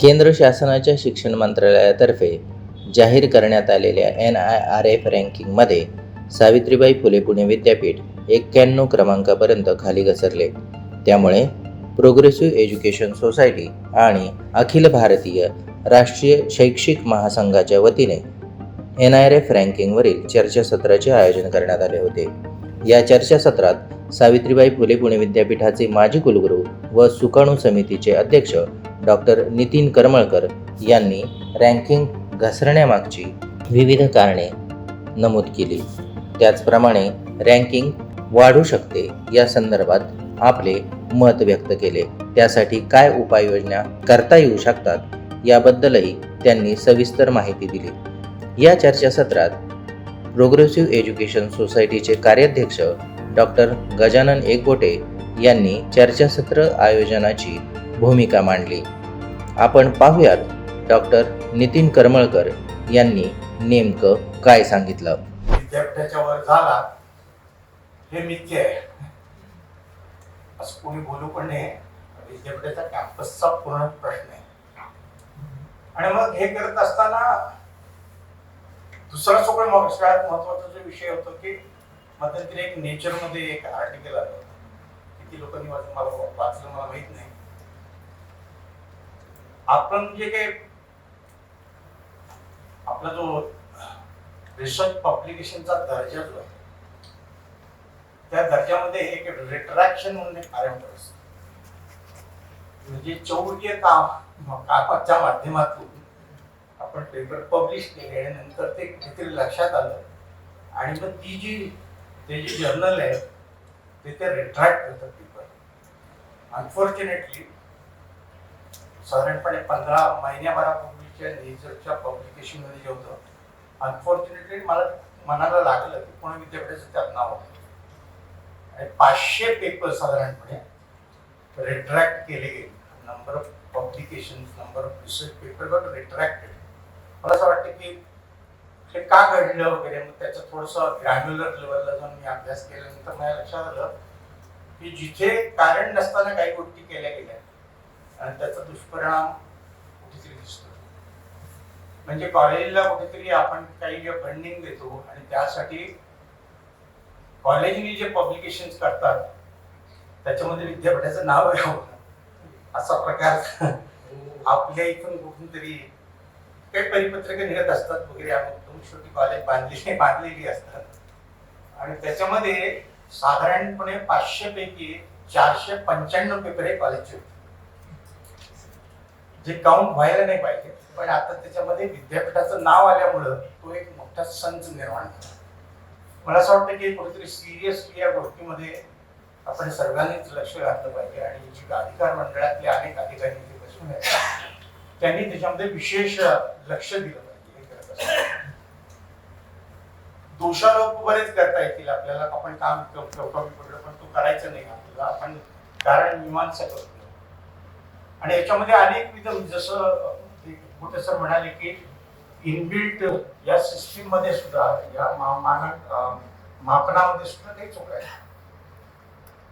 केंद्र शासनाच्या शिक्षण मंत्रालयातर्फे जाहीर करण्यात आलेल्या एन आय आर एफ रँकिंगमध्ये सावित्रीबाई फुले पुणे विद्यापीठ एक्क्याण्णव क्रमांकापर्यंत खाली घसरले. त्यामुळे प्रोग्रेसिव्ह एज्युकेशन सोसायटी आणि अखिल भारतीय राष्ट्रीय शैक्षिक महासंघाच्या वतीने एन आय आर एफ रँकिंगवरील चर्चासत्राचे आयोजन करण्यात आले होते. या चर्चासत्रात सावित्रीबाई फुले पुणे विद्यापीठाचे माजी कुलगुरू व सुकाणू समितीचे अध्यक्ष डॉक्टर नितीन करमळकर यांनी रँकिंग घसरण्यामागची विविध कारणे नमूद केली. त्याचप्रमाणे रँकिंग वाढू शकते या संदर्भात आपले मत व्यक्त केले. त्यासाठी काय उपाययोजना करता येऊ शकतात याबद्दलही त्यांनी सविस्तर माहिती दिली. या चर्चासत्रात प्रोग्रेसिव्ह एज्युकेशन सोसायटीचे कार्याध्यक्ष डॉक्टर गजानन एकबोटे यांनी चर्चासत्र आयोजनाची भूमिका मांडली. आपण पाहूयात डॉक्टर नितीन करमळकर यांनी नेमकं काय सांगितलं. विद्यापीठाच्या वर झाला हे मिथ्य आहे. असं कोणी बोलू पण नाही विद्यापीठाचा कॅम्पसचा पूर्ण प्रश्न आहे. आणि मग हे करत असताना दुसरा सगळं मग सगळ्यात महत्त्वाचा जो विषय होतो की मध्यंतरी एक नेचरमध्ये एक आर्टिकल आलं होतं. किती लोकांनी वाचलं मला वाचलं मला माहीत नाही. आपण जे काही आपला जो रिसर्च पब्लिकेशनचा दर्जा जो आहे त्या दर्जामध्ये एक रिट्रॅक्शन म्हणून एक पॅरामीटर असतं. म्हणजे चौकीय काम कामाच्या माध्यमातून आपण पेपर पब्लिश केले आणि नंतर ते कुठेतरी लक्षात आलं आणि मग ती जी ते जे जर्नल आहे ते ते रिट्रॅक्ट करतात पेपर अनफॉर्च्युनेटली साधारणपणे पंधरा महिन्याभरापूर्वीच्या नेचरच्या पब्लिकेशनमध्ये जे होतं अनफॉर्च्युनेटली मला मनाला लागलं की पुणे विद्यापीठाचं त्यात नाव होतं. आणि पाचशे पेपर साधारणपणे रिट्रॅक्ट केले गेले. Number of publication number of research paper but retracted मला असं वाटतं की हे का घडलं वगैरे मग त्याचं थोडंसं ग्रॅन्युलर लेवलला जाऊन मी अभ्यास केल्यानंतर मला लक्षात आलं की जिथे कारण नसताना काही गोष्टी केल्या गेल्या त्याचा दुष्परिणाम कुठेतरी दिसतो. म्हणजे कॉलेजला कुठेतरी आपण काही जे फंडिंग देतो आणि त्यासाठी कॉलेजने जे पब्लिकेशन करतात त्याच्यामध्ये विद्यापीठाचं नाव यावं हो. असा प्रकार आपल्या इथून कुठून तरी काही परिपत्रक निघत असतात वगैरे. आपण दोन छोटी कॉलेज बांधलेली बांधलेली असतात. आणि त्याच्यामध्ये साधारणपणे पाचशे पैकी चारशे पंच्याण्णव पेपर हे कॉलेजचे होते. जे काउंट व्हायला नाही पाहिजे. पण आता त्याच्यामध्ये विद्यापीठाचं नाव आल्यामुळं तो एक मोठा संच निर्माण झाला. मला असं वाटतं की कुठेतरी सिरियसली या गोष्टीमध्ये आपण सर्वांनीच लक्ष घातलं पाहिजे आणि जी अधिकार मंडळातले अनेक अधिकारी इथे बसून आहेत त्यांनी त्याच्यामध्ये विशेष लक्ष दिलं पाहिजे. दोषारोप बरेच करता येतील आपल्याला. आपण काम क- कमी पडलं पण तो करायचं नाही आपल्याला. आपण कारण मीमांसा करतो. आणि याच्यामध्ये अनेक विध म्हणजे जसं कुठे सर म्हणाले की इनबिल्ट या सिस्टीममध्ये सुद्धा या मा- मानक मापनामध्ये सुद्धा काही चूक आहे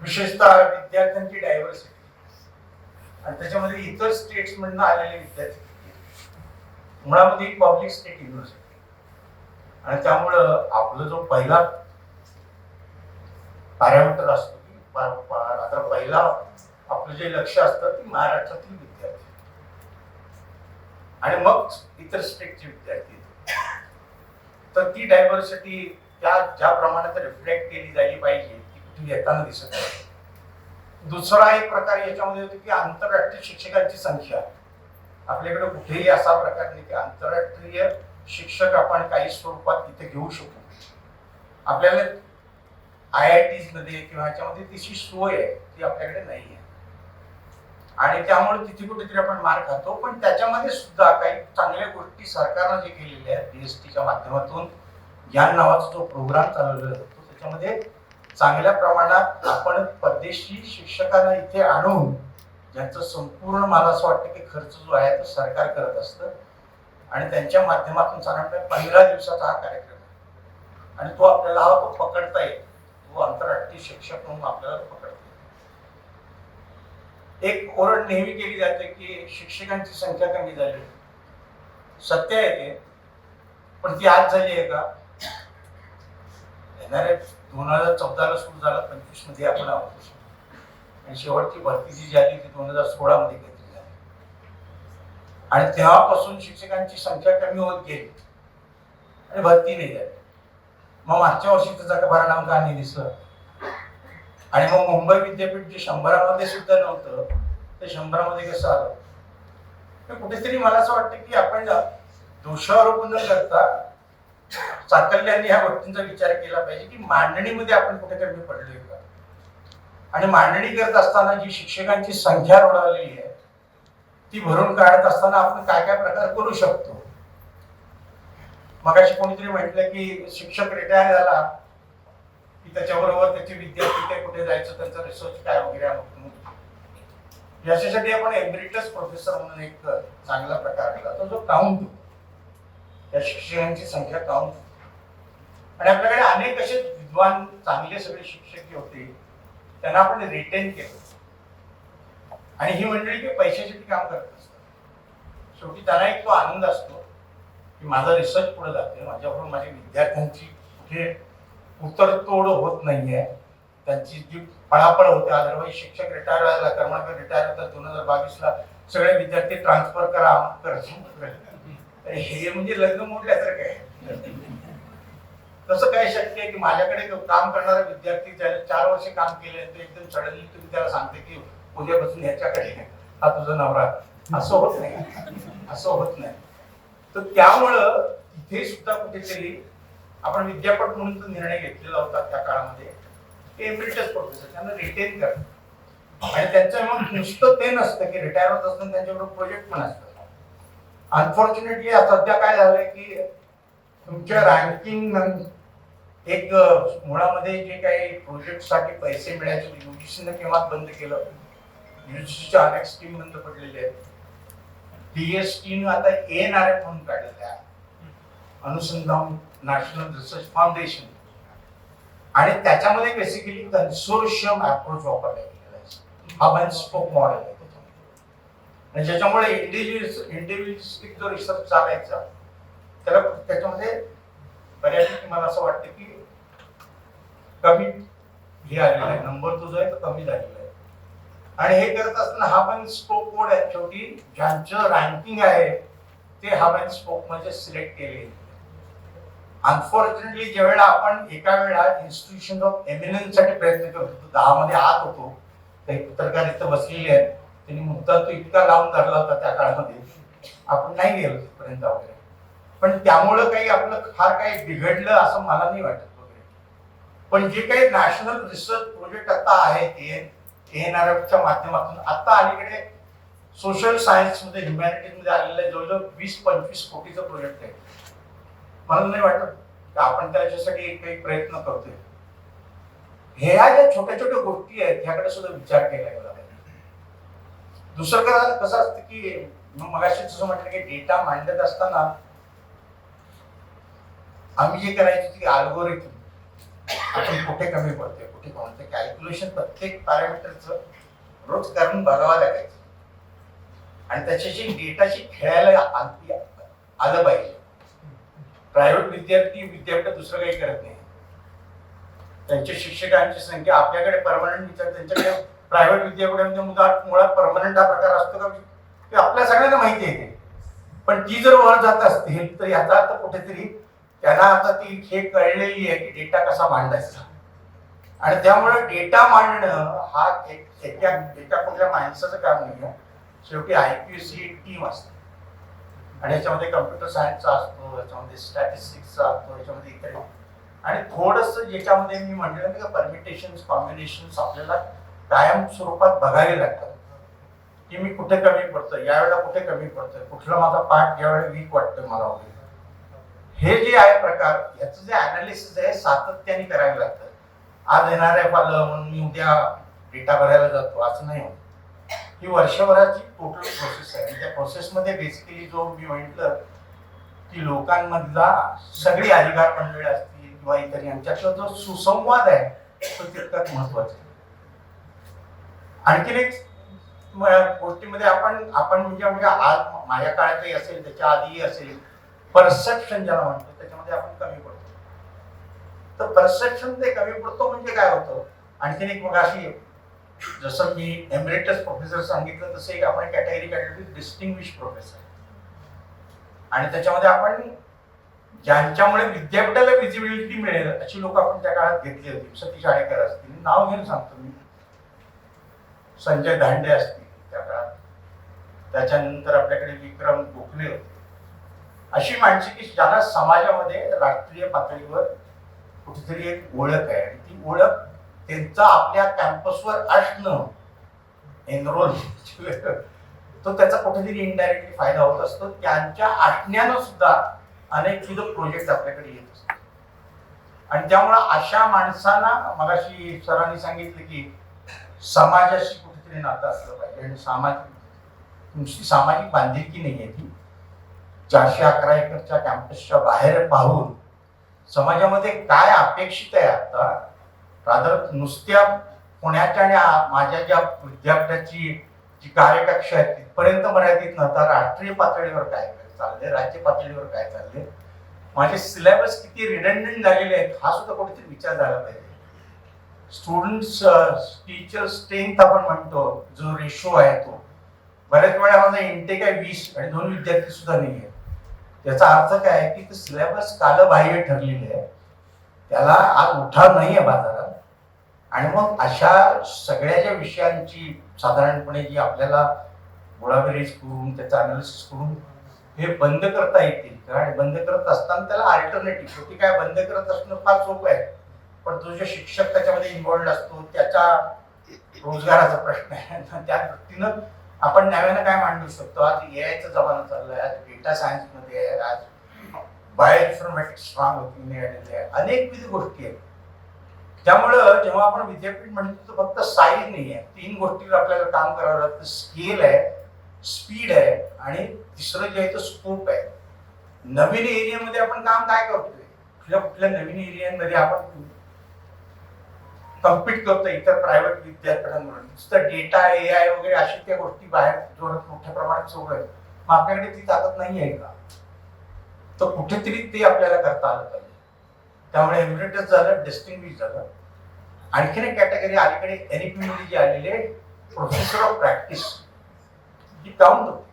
विशेषतः विद्यार्थ्यांची डायव्हर्सिटी आणि त्याच्यामध्ये इतर स्टेट्स मधनं आलेले विद्यार्थी. मुळामध्ये पब्लिक स्टेट युनिव्हर्सिटी आणि त्यामुळं आपला जो पहिला पॅरामीटर असतो की आता पहिला आपलं जे लक्ष असतं ते महाराष्ट्रातील विद्यार्थी. आणि मग इतर स्टेटचे विद्यार्थी तर ती डायव्हर्सिटी त्या ज्या प्रमाणात रिफ्लेक्ट केली जायला पाहिजे ती कुठे येताना दिसत नाही. दुसरा एक प्रकार याच्यामध्ये होतो की आंतरराष्ट्रीय शिक्षकांची संख्या. आपल्याकडे कुठेही असा प्रकार नाही की आंतरराष्ट्रीय शिक्षक आपण काही स्वरूपात इथे घेऊ शकू. आपल्याला आय आय टीजमध्ये किंवा ह्याच्यामध्ये तिची सोय आहे ती आपल्याकडे नाही आहे आणि त्यामुळे तिथे कुठेतरी आपण मार खातो. पण त्याच्यामध्ये सुद्धा काही चांगल्या गोष्टी सरकारनं जे केलेल्या आहेत बीएसटीच्या माध्यमातून ज्ञान नावाचा जो प्रोग्राम चालवलेला जातो. त्याच्यामध्ये चांगल्या प्रमाणात आपण परदेशी शिक्षकांना इथे आणून ज्यांचं संपूर्ण मला असं वाटतं की खर्च जो आहे तो सरकार करत असतं. आणि त्यांच्या माध्यमातून साधारणतः पंधरा दिवसाचा हा कार्यक्रम आहे. आणि तो आपल्याला हा तो पकडता येईल तो आंतरराष्ट्रीय शिक्षक म्हणून आपल्याला पकडता एक ओरड नेहमी केली जाते की शिक्षकांची संख्या कमी झाली. सत्य आहे ते. पण ती आज झाली आहे का? येणाऱ्या दोन हजार चौदाला सुरू झाला पंचवीसमध्ये आपण आहोत. आणि शेवटची भरती जी झाली ती दोन हजार सोळा मध्ये घेतली झाली आणि तेव्हापासून शिक्षकांची संख्या कमी होत गेली. आणि भरती नाही झाली. मग मागच्या वर्षी त्याचा परिणाम का नाही दिसला? आणि मग मुंबई विद्यापीठ जे शंभरामध्ये सुद्धा नव्हतं ते शंभरामध्ये कसं आलं? तर कुठेतरी मला असं वाटतं की आपण दोषारोप न करता चाकल्यांनी ह्या गोष्टींचा विचार केला पाहिजे की मांडणीमध्ये आपण कुठे कमी पडलोय का? आणि मांडणी करत असताना जी शिक्षकांची संख्या रोडावलेली आहे ती भरून काढत असताना आपण काय काय प्रकार करू शकतो? मगाशी कोणीतरी म्हटलं की शिक्षक रिटायर झाला त्याच्याबरोबर त्याचे विद्यार्थी ते कुठे जायचं त्यांचा रिसर्च काय वगैरे आहे. याच्यासाठी आपण एमरिटस प्रोफेसर म्हणून एक चांगला प्रकार केला. तो जो काउंट त्या शिक्षकांची संख्या काउंट आणि आपल्याकडे अनेक असे विद्वान चांगले सगळे शिक्षक जे होते त्यांना आपण रिटेन केलं. आणि ही मंडळी की पैशासाठी काम करत असतात. शेवटी त्यांना एक तो आनंद असतो की माझा रिसर्च पुढे जाते माझ्याबरोबर माझ्या विद्यार्थ्यांची कुठे उतरतोड होत नाहीये. त्यांची जी पळापळ होते अदरवाईज शिक्षक रिटायर व्हायला कर्मचारी रिटायर होतात दोन हजार बावीसला सगळे विद्यार्थी ट्रान्सफर करा करा हे म्हणजे लग्न मोडल्यासारखं आहे. तसं काय शक्य आहे की माझ्याकडे काम करणारा विद्यार्थी ज्याने चार वर्ष काम केले तर एकदम सडनली तुम्ही त्याला सांगते की उद्यापासून ह्याच्याकडे हा तुझा नवरा. असं होत नाही. असं होत नाही. तर त्यामुळं इथे सुद्धा कुठेतरी आपण विद्यापीठ म्हणून तो निर्णय घेतलेला होता त्या काळामध्ये ते एमरिटस प्रोफेसर त्यांना रिटेन करतात. आणि त्यांचं मग नुसतं ते नसतं की रिटायर होत असताना त्यांच्याकडे प्रोजेक्ट पण असतात अनफॉर्च्युनेटली सध्या काय झालंय की तुमच्या रँकिंग एक मुळामध्ये जे काही प्रोजेक्टसाठी पैसे मिळायचे युजीसीनं केव्हा बंद केलं? युजीसीच्या अनेक स्कीम बंद पडलेल्या आहेत. डीएसटीनं आता एन आर एफ म्हणून काढलेलं आहे. अनुसंधान नॅशनल रिसर्च फाउंडेशन आणि त्याच्यामध्ये बेसिकली कन्सोर्शियम अप्रोच वापरला गेलेला आहे. हब अँड स्पोक मॉडेल आहे आणि ज्याच्यामुळे इंडिव्हिज्युअल इंडिव्हिज्युअलिस्टिक जो रिसर्च चालायचा त्याला त्याच्यामध्ये बऱ्यापैकी मला असं वाटतं की कमी हे आलेला आहे. नंबर तो जो आहे तो कमी झालेला आहे. आणि हे करत असताना हा पण स्पोक कोड आहे. शेवटी ज्यांचं रँकिंग आहे ते हा पण स्पोक म्हणजे सिलेक्ट केले अनफॉर्च्युनेटली ज्यावेळेला आपण एका वेळा इन्स्टिट्यूशन ऑफ एमिनन्ससाठी प्रयत्न करत होतो दहा मध्ये आत होतो काही पत्रकार इथं बसलेले आहेत त्यांनी मुद्दा तो इतका लावून धरला होता त्या काळामध्ये आपण नाही गेलो तिथपर्यंत वगैरे. पण त्यामुळं काही आपलं फार काही बिघडलं असं मला नाही वाटत वगैरे. पण जे काही नॅशनल रिसर्च प्रोजेक्ट आता आहेत एन आर एफच्या माध्यमातून आता अलीकडे सोशल सायन्समध्ये मध्ये आलेलं आहे जवळजवळ वीस पंचवीस कोटीचं प्रोजेक्ट आहे. मला नाही वाटत की आपण त्याच्यासाठी काही प्रयत्न करतोय. ह्या ज्या छोट्या छोट्या गोष्टी आहेत ह्याकडे सुद्धा विचार केला गेला पाहिजे. दुसरं का कसं असतं की मग मगाशी जसं म्हटलं की डेटा मांडत असताना आम्ही जे करायचो ती अल्गोरिथम आपण कुठे कमी पडतोय कुठे कोणते कॅल्क्युलेशन प्रत्येक पॅरामीटरचं रोज करून बघावं लागायचं. आणि त्याच्याशी डेटाशी खेळायला आलं पाहिजे. प्रायव्हेट विद्यार्थी विद्यापीठ दुसरं काही करत नाही. त्यांच्या शिक्षकांची संख्या आपल्याकडे परमनंट विचार त्यांच्याकडे प्रायव्हेट विद्यापीठामध्ये मुळात मुळात परमनंट हा प्रकार असतो का? ते आपल्या सगळ्यांना माहिती आहे ते. पण ती जर वर जात असतील तर याचा अर्थ कुठेतरी त्यांना आता ती हे कळलेली आहे की डेटा कसा मांडायचा. आणि त्यामुळे डेटा मांडणं हा एक एका एका कुठल्या माणसाचं काम नाही आहे शेवटी आय पी सी टीम असते. आणि याच्यामध्ये कम्प्युटर सायन्सचा असतो. याच्यामध्ये स्टॅटिस्टिक्सचा असतो याच्यामध्ये इतर आणि थोडस ज्याच्यामध्ये मी म्हटलं ना का परमिटेशन कॉम्बिनेशन आपल्याला कायम स्वरूपात बघावे लागतात. की मी कुठे कमी पडतोय यावेळेला कुठे कमी पडतोय कुठला माझा पाठ यावेळेला वीक वाटतोय मला वगैरे. हे जे आहे प्रकार याचं जे अनालिसिस आहे सातत्याने करावे लागतं. आज येणार आहे आलं म्हणून मी उद्या डेटा भरायला जातो असं नाही होत. ही वर्षभराची टोटल प्रोसेस आहे. त्या प्रोसेसमध्ये बेसिकली जो मी म्हटलं की लोकांमधला सगळी अधिकार मंडळी असतील किंवा इतर यांच्यातला जो सुसंवाद आहे तो तितकाच महत्त्वाचा आहे. आणखीन एक गोष्टीमध्ये आपण आपण म्हणजे म्हणजे आज माझ्या काळातही असेल त्याच्या आधीही असेल परसेप्शन ज्याला म्हणतो त्याच्यामध्ये आपण कमी पडतो. तर परसेप्शन ते कमी पडतो म्हणजे काय होतं? आणखीन एक मग अशी जसं मी एमरेटस प्रोफेसर सांगितलं तसं एक आपण कॅटेगरी काढली डिस्टिंग्विश प्रोफेसर आणि त्याच्यामध्ये आपण ज्यांच्यामुळे विद्यापीठाला विजिबिलिटी मिळेल अशी लोक आपण त्या काळात घेतली होती. सतीश आडेकर असतील. नाव घेऊन सांगतो मी. संजय दांडे असतील त्या काळात. त्याच्यानंतर आपल्याकडे विक्रम गोखले होते. अशी माणसे की ज्याला समाजामध्ये राष्ट्रीय पातळीवर कुठेतरी एक ओळख आहे. आणि ती ओळख त्यांचा आपल्या कॅम्पसवर असणं एनरोल तो त्याचा कुठेतरी इनडायरेक्टली फायदा होत असतो. त्यांच्या आज्ञानं सुद्धा अनेक विविध प्रोजेक्ट आपल्याकडे येत असतात. आणि त्यामुळं अशा माणसांना मगाशी सरांनी सांगितलं की समाजाशी कुठेतरी नातं असलं पाहिजे आणि सामाजिक नुसती सामाजिक बांधिलकी नाही आहे ती. चारशे अकरा एकरच्या कॅम्पसच्या बाहेर पाहून समाजामध्ये काय अपेक्षित आहे आता? रादर नुसत्या पुण्याच्या आणि माझ्या ज्या विद्यापीठाची जी कार्यकक्षा आहे तिथपर्यंत मर्यादित नव्हता. राष्ट्रीय पातळीवर काय चालले चाललंय? राज्य पातळीवर काय चाललंय? माझे सिलेबस किती रिडंडंट झालेले आहेत हा सुद्धा कुठेतरी विचार झाला पाहिजे. स्टुडंट्स टीचर स्ट्रेंथ आपण म्हणतो जो रेशो आहे तो. बऱ्याच वेळा माझा इंटेक आहे वीस आणि दोन विद्यार्थी सुद्धा नाही आहे त्याचा अर्थ काय आहे की सिलेबस कालबाह्य ठरलेले आहे. त्याला आज उठाव नाही आहे बाजारात. आणि मग अशा सगळ्या ज्या विषयांची साधारणपणे जी आपल्याला गोळाबेरीज करून त्याचं अनालिसिस करून हे बंद करता येतील. का? आणि बंद करत असताना त्याला अल्टरनेटिव्ह शेवटी काय बंद करत असणं फार सोपं आहे. पण तो जो शिक्षक त्याच्यामध्ये इन्व्हॉल्ड असतो त्याच्या रोजगाराचा प्रश्न आहे. त्या दृष्टीनं आपण नव्यानं काय मांडू शकतो? आज एआयचा जमाना चाललाय आज डेटा सायन्समध्ये आहे आज बायोइन्फॉर्मॅटिक्स स्ट्रॉंग होती आलेले आहे. गोष्टी आहेत. त्यामुळं जेव्हा आपण विद्यापीठ म्हणतो तर फक्त साईज नाही आहे तीन गोष्टीवर आपल्याला काम करावं लागतं. स्केल आहे स्पीड आहे आणि तिसरं जे आहे तर स्कोप आहे. नवीन एरियामध्ये आपण काम काय करतोय? कुठल्या कुठल्या नवीन एरियामध्ये आपण कम्पीट करतोय इतर प्रायव्हेट विद्यापीठांवर नुसतं डेटा ए आय वगैरे अशा त्या गोष्टी बाहेर जोरात मोठ्या प्रमाणात सुरू आहेत. मग आपल्याकडे ती ताकद नाही आहे का? तर कुठेतरी ते आपल्याला करता आलं पाहिजे. त्यामुळे एमिरेटस झालं डिस्टिंग्विश झालं. आणखीन एक कॅटेगरी अलीकडे एनिपीमध्ये जी आलेली आहे प्रोफेसर ऑफ प्रॅक्टिस ही काउंट होते.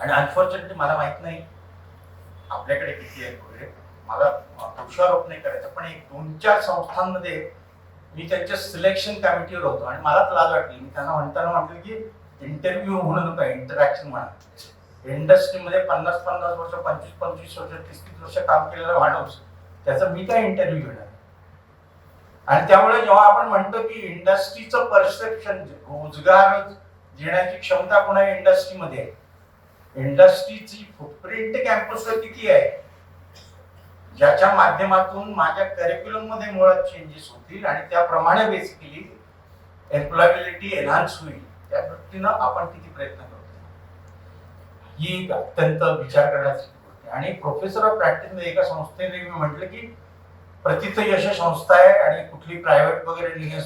आणि अनफॉर्च्युनेटली मला माहीत नाही आपल्याकडे किती आहे वगैरे. मला दोषारोप नाही करायचा पण एक दोन चार संस्थांमध्ये मी त्यांच्या सिलेक्शन कमिटीवर होतो. आणि मलाच लाज वाटली. मी त्यांना म्हणताना म्हटलं की इंटरव्ह्यू म्हणू नका इंटरॅक्शन म्हणा. इंडस्ट्रीमध्ये पन्नास पन्नास वर्ष पंचवीस पंचवीस वर्ष तीस तीस वर्ष काम केलेला माणूस त्याचा मी काय इंटरव्ह्यू घेणार? आणि त्यामुळे जेव्हा आपण म्हणतो की इंडस्ट्रीचं परसेप्शन रोजगार देण्याची क्षमता पुन्हा इंडस्ट्रीमध्ये आहे? इंडस्ट्रीची फुटप्रिंट कॅम्पसवर किती आहे? ज्याच्या माध्यमातून माझ्या करिक्युलममध्ये मुळात चेंजेस होतील आणि त्याप्रमाणे बेसिकली एम्प्लॉयबिलिटी एन्हान्स होईल. त्या दृष्टीनं आपण किती प्रयत्न करतो ही अत्यंत विचार करण्याची आणि प्रोफेसर ऑफ प्रॅक्टिस एका संस्थेने मी म्हटलं की प्रतिथ यश संस्था आहे आणि कुठली प्रायव्हेट वगैरे नाही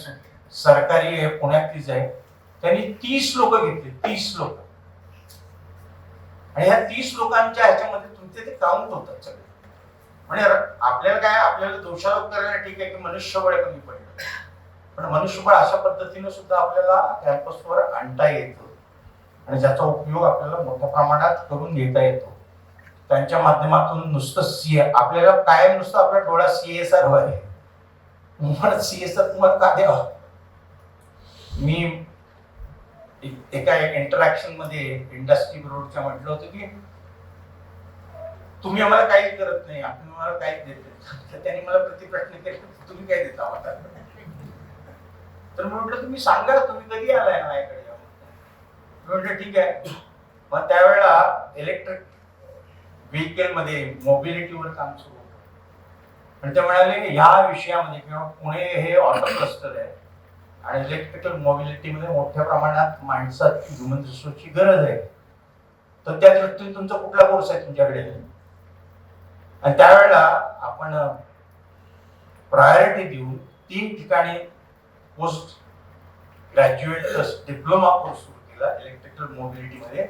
सरकारी आहे पुण्यातलीच आहे. त्यांनी तीस लोक घेतली तीस लोक. आणि ह्या तीस लोकांच्या ह्याच्यामध्ये तुमचे ते काउंट होतात सगळे. म्हणजे आपल्याला काय आपल्याला दोषारोप करायला ठीक आहे की मनुष्यबळ कमी पडलं. पण मनुष्यबळ अशा पद्धतीने सुद्धा आपल्याला कॅम्पसवर आणता येतं. आणि ज्याचा उपयोग आपल्याला मोठ्या प्रमाणात करून घेता येतो. त्यांच्या माध्यमातून नुसतं सी आपल्याला कायम नुसतं आपल्या डोळा सी एस आर आहे. म्हणत सी एस आर तुम्हाला का द्यावा मी एका इंटरॅक्शनमध्ये इंडस्ट्री रोडच्या म्हटलं होतं की तुम्ही आम्हाला काही करत नाही आपण आम्हाला काहीच देत नाही. तर त्यांनी मला प्रतिप्रश्न केला तुम्ही काय देता आम्हाला? तर म्हटलं तुम्ही सांगा तुम्ही कधी आलाय ना माझ्याकडे म्हटलं ठीक आहे. मग त्यावेळेला इलेक्ट्रिक व्हेकलमध्ये मोबिलिटीवर काम सुरू होतं. आणि ते म्हणाले ह्या विषयामध्ये किंवा पुणे हे ऑटो क्लस्टर आहे आणि इलेक्ट्रिकल मोबिलिटीमध्ये मोठ्या प्रमाणात माणसाची ह्युमन रिसोर्सची गरज आहे. तर त्या दृष्टीने तुमचा कुठला कोर्स आहे तुमच्याकडे? आणि त्यावेळेला आपण प्रायोरिटी देऊन तीन ठिकाणी पोस्ट ग्रॅज्युएट डिप्लोमा कोर्स सुरू केला इलेक्ट्रिकल मोबिलिटीमध्ये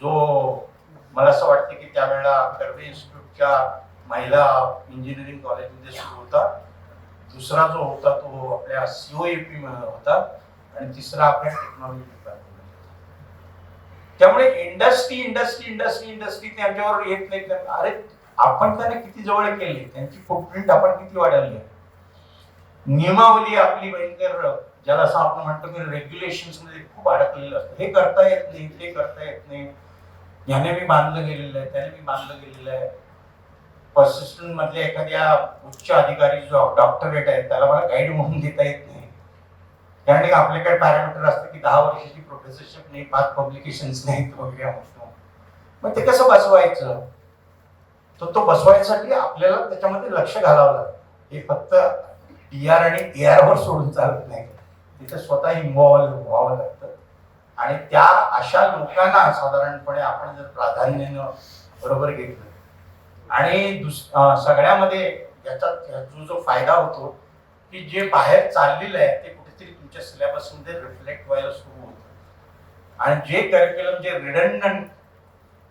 जो मला असं वाटतं की त्यावेळेला कर्वे इन्स्टिट्यूटच्या महिला इंजिनिअरिंग कॉलेजमध्ये सुरू होता. दुसरा जो होता तो आपल्या सीओएपी होता आणि तिसरा आपल्या टेक्नॉलॉजी डिपार्टमेंट त्यामुळे इंडस्ट्री इंडस्ट्री इंडस्ट्री इंडस्ट्री त्यांच्यावर येत नाही. तर अरे आपण त्यांना किती जवळ केली त्यांची फुटप्रिंट आपण किती वाढवली आहे. नियमावली आपली भयंकर ज्याला असं आपण म्हणतो की रेग्युलेशनमध्ये खूप अडकलेलं असतं. हे करता येत नाही ते करता येत नाही. याने मी बांधलं गेलेलं आहे त्याने मी बांधलं गेलेलं आहे. पर्सिस्टंट मधल्या एखाद्या उच्च अधिकारी जो डॉक्टरेट आहे त्याला मला गाईड म्हणून देता येत नाही. कारण की आपल्याकडे पॅरामीटर असतं की दहा वर्षाची प्रोफेसरशिप नाही पाच पब्लिकेशन्स नाहीत वगैरे म्हणतो. मग ते कसं बसवायचं? तर तो बसवायसाठी आपल्याला त्याच्यामध्ये लक्ष घालावं लागतं. हे फक्त टी आर आणि ए आर वर सोडून चालत नाही. तिथे स्वतः इन्व्हॉल्व व्हावं लागतं. आणि त्या अशा लोकांना साधारणपणे आपण जर प्राधान्यानं बरोबर घेतलं आणि दुस सगळ्यामध्ये याचा जो जो फायदा होतो की जे बाहेर चाललेलं आहे ते कुठेतरी तुमच्या सिलेबसमध्ये रिफ्लेक्ट व्हायला सुरू होतं. आणि जे करिक्युलम जे रिडंडंट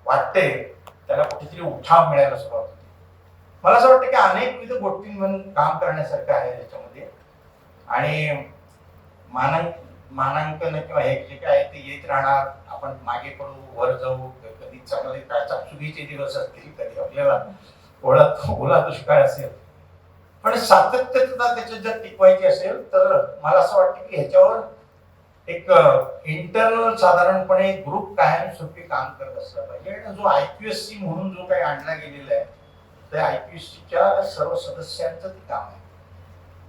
वाटते त्याला कुठेतरी उठाव मिळायला सुरुवात होते. मला असं वाटतं की अनेकविध गोष्टींमधून काम करण्यासारखं आहे याच्यामध्ये. आणि मानक मानांकन किंवा हे जे काय ते येत राहणार. आपण मागे पडू वर जाऊ कधी चांगले काय चुकीचे दिवस असतील कधी आपल्याला ओळा ओला दुष्काळ असेल. पण सातत्यता त्याच्यात जर टिकवायची असेल तर मला असं वाटतं की ह्याच्यावर एक इंटरनल साधारणपणे ग्रुप कायमस्वरूपी काम करत असला पाहिजे. आणि जो आय पी एस सी म्हणून जो काही आणला गेलेला आहे त्या आय पी एस सीच्या सर्व सदस्यांचं ते काम आहे.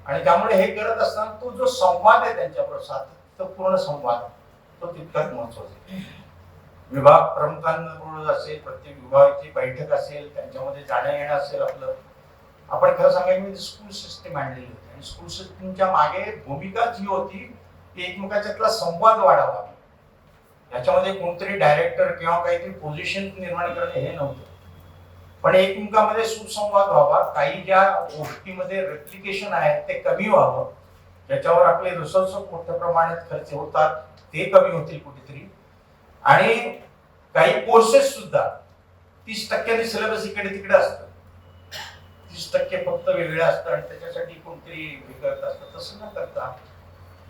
आणि त्यामुळे हे करत असताना तो जो संवाद आहे त्यांच्याबरोबर तो पूर्ण संवाद तो तितकाच महत्त्वाचा आहे. विभाग प्रमुखांबरोबर असेल प्रत्येक विभागाची बैठक असेल त्यांच्यामध्ये जाणं येणं असेल आपलं. आपण खरं सांगायचं म्हणजे स्कूल सिस्टीम आणलेली होती. आणि स्कूल सिस्टीमच्या मागे भूमिकाच ही होती की एकमेकाच्यातला संवाद वाढावा. याच्यामध्ये कोणतरी डायरेक्टर किंवा काहीतरी पोझिशन निर्माण करणे हे नव्हतं. पण एकमेकामध्ये सुसंवाद व्हावा. काही ज्या गोष्टीमध्ये रेप्लिकेशन आहे ते कमी व्हावं. ज्याच्यावर आपले रिसोर्स मोठ्या प्रमाणात खर्च होतात ते कमी होतील कुठेतरी. आणि काही कोर्सेस सुद्धा तीस टक्क्यांनी सिलेबस इकडे तिकडे असतं. तीस टक्के फक्त वेगळं असतं आणि त्याच्यासाठी कोणतरी हे करत असतं. तसं न करता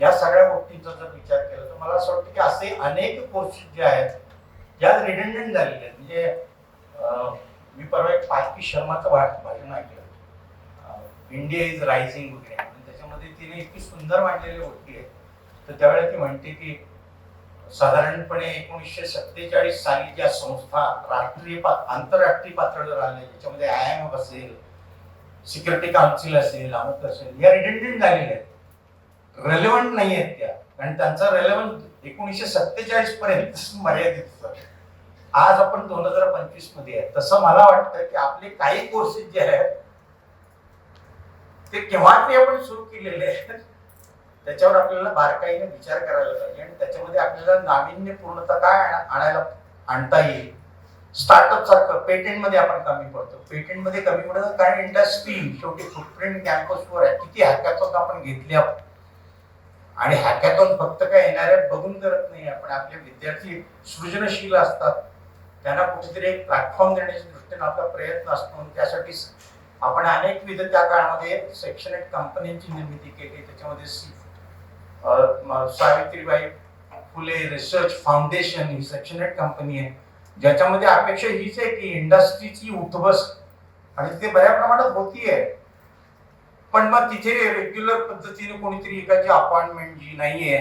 या सगळ्या गोष्टींचा जर विचार केला तर मला असं वाटतं की असे अनेक कोर्सेस जे आहेत ज्या रिडंडंट झालेले आहेत. म्हणजे मी परवा एक पालकी शर्माचं भाषण ऐकलं इंडिया इज रायझिंग वगैरे. आणि तिने इतकी सुंदर मांडलेली होती आहे तर त्यावेळेला ती म्हणते की साधारणपणे एकोणीसशे सत्तेचाळीस साली ज्या संस्था राष्ट्रीय पा आंतरराष्ट्रीय पातळीवर आल्या ज्याच्यामध्ये आय एम एफ असेल सिक्युरिटी काउन्सिल असेल अमुक असेल या रिडंडंट झालेल्या आहेत. रेलेवंट नाही आहेत त्या. आणि त्यांचा रेलेवंट एकोणीसशे सत्तेचाळीस पर्यंत मर्यादित आज आपण दोन हजार पंचवीसमध्ये आहे. तसं मला वाटतं की आपले काही कोर्सेस जे आहेत ते केव्हा ते आपण सुरू केलेले आहेत त्याच्यावर आपल्याला बारकाईने विचार करायला पाहिजे आणि त्याच्यामध्ये आपल्याला नाविन्यपूर्णता काय आणायला आणता येईल? स्टार्टअप सारखं पेटेंटमध्ये आपण कमी पडतो. पेटेंटमध्ये कमी पडतो कारण इंडस्ट्री शेवटी फुटप्रिंट कॅम्पसवर आहे. किती हॅकॅथॉन आपण घेतले आहोत? आणि हॅकॅथॉन फक्त काय येणाऱ्या बघून करत नाही आपण. आपले विद्यार्थी सृजनशील असतात. त्यांना कुठेतरी एक प्लॅटफॉर्म देण्याच्या दृष्टीने आपला प्रयत्न असतो. आणि त्यासाठी आपण अनेक विध त्या काळामध्ये शैक्षणिक कंपन्यांची निर्मिती केली. त्याच्यामध्ये सावित्रीबाई फुले रिसर्च फाउंडेशन ही शैक्षणिक कंपनी आहे. ज्याच्यामध्ये अपेक्षा हीच आहे की इंडस्ट्रीची उठबस आणि तिथे बऱ्या प्रमाणात होतीये पण मग तिथे रेग्युलर पद्धतीने कोणीतरी एकाची अपॉइंटमेंट जी नाहीये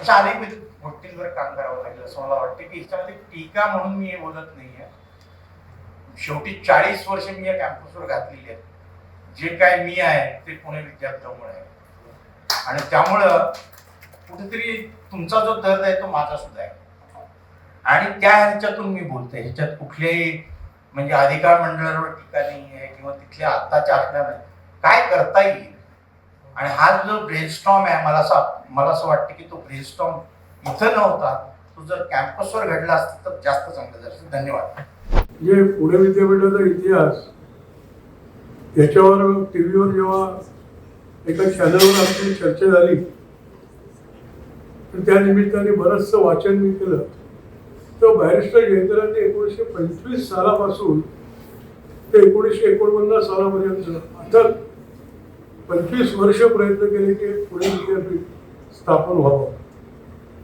अशा अनेक गोष्टींवर काम करावं लागेल. असं मला वाटतं की ह्याच्यामध्ये टीका म्हणून मी हे बोलत नाहीये. शेवटी चाळीस वर्ष मी या कॅम्पसवर घातलेली आहेत. जे काय मी आहे ते पुणे विद्यापीठामुळे आहे. आणि त्यामुळं कुठेतरी तुमचा जो दर्द आहे तो माझा सुद्धा आहे. आणि त्या ह्याच्यातून मी बोलतोय. ह्याच्यात कुठलेही म्हणजे अधिकार मंडळावर टीका नाही आहे किंवा तिथल्या आत्ताच्या असणार नाही. काय करता येईल? आणि हा जो ब्रेनस्टॉम आहे मला असं मला असं वाटतं की तो ब्रेनस्टॉम इथं नव्हता. तो जर कॅम्पसवर घडला असता तर जास्त चांगलं झालं धन्यवाद. जे पुणे विद्यापीठाचा इतिहास याच्यावर टी व्हीवर जेव्हा एका चॅनलवर आपली चर्चा झाली तर त्या निमित्ताने बरंचसं वाचन मी केलं. तर बॅरिस्टर जयंतरांनी एकोणीसशे पंचवीस सालापासून ते एकोणीसशे एकोणपन्नास सालापर्यंत अर्थात पंचवीस वर्ष प्रयत्न केले की पुणे विद्यापीठ स्थापन व्हावं.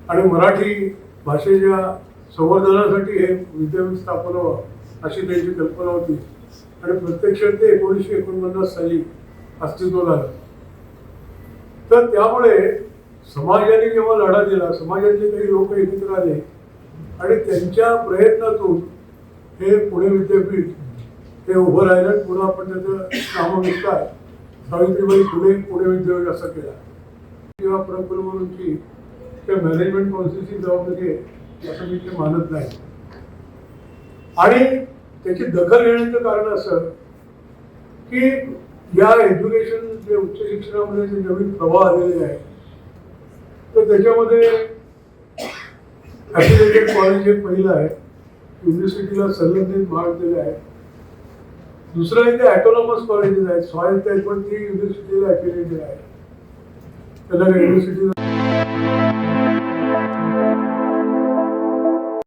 आणि मराठी भाषेच्या संवर्धनासाठी हे विद्यापीठ स्थापन व्हावं. अशी त्यांची कल्पना होती. आणि प्रत्यक्षात ते एकोणीसशे एकोणपन्नास साली अस्तित्वात आलं. तर त्यामुळे समाजाने जेव्हा लढा दिला समाजातले काही लोक एकत्र आले आणि त्यांच्या प्रयत्नातून हे पुणे विद्यापीठ हे उभं राहिलं पुन्हा आपण त्याचं नामविस्तार सावित्रीबाई फुले पुणे विद्यापीठ असा केला. किंवा प्रकुलगुरूंची त्या मॅनेजमेंट काउन्सिलची जबाबदारी आहे असं मी ते मानत नाही. आणि त्याची दखल घेण्याचं कारण असं की या एज्युकेशन जे उच्च शिक्षणामध्ये जे नवीन प्रवाह आलेले आहे तर त्याच्यामध्ये ॲफिलेटेड कॉलेज हे पहिलं आहे युनिव्हर्सिटीला संलग्नित भाग आहे दुसरं आहे ते ॲटोनॉमस कॉलेजेस आहेत स्वायत्त आहेत पण ती युनिव्हर्सिटीला ॲफिलेटेड आहे त्याला काही